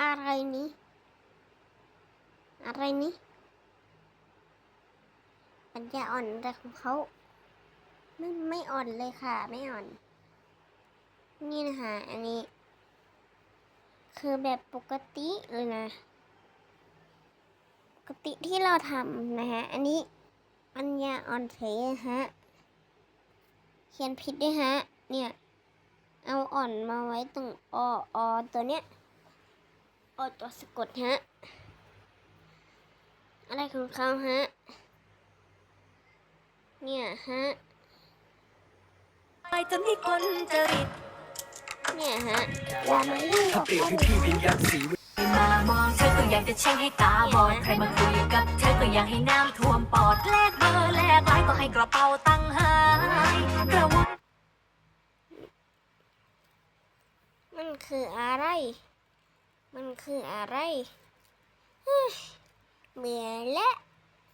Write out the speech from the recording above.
อะไรนี้ อะไรนี้ปัญญาอ่อนอะไรของเขาไม่ไม่อ่อนเลยค่ะ ไม่อ่อน นี่นะคะอันนี้ คือแบบปกติเลยนะ ปกติที่เราทำนะฮะ อันนี้ปัญญาอ่อนเฉยฮะ เขียนผิดด้วยฮะ เนี่ย เอาอ่อนมาไว้ตรงอออตัวเนี้ย ออตัวสะกดฮะ อะไรของเขาฮะ เนี่ยฮะ ไปจนให้คนจริต เนี่ยฮะอย่ามายุ่งกับเปรียบเขาให้พี่เป็นยักษ์สีมามองเธอก็อยากจะแช่งให้ตาบอด ใครมาคุยกับเธอก็อยากให้น้ำท่วมปอด แลกเบอร์แลกไลน์ก็ให้กระเป๋าตังค์หายกระวุธมันคืออะไร มันคืออะไร เบื่อและ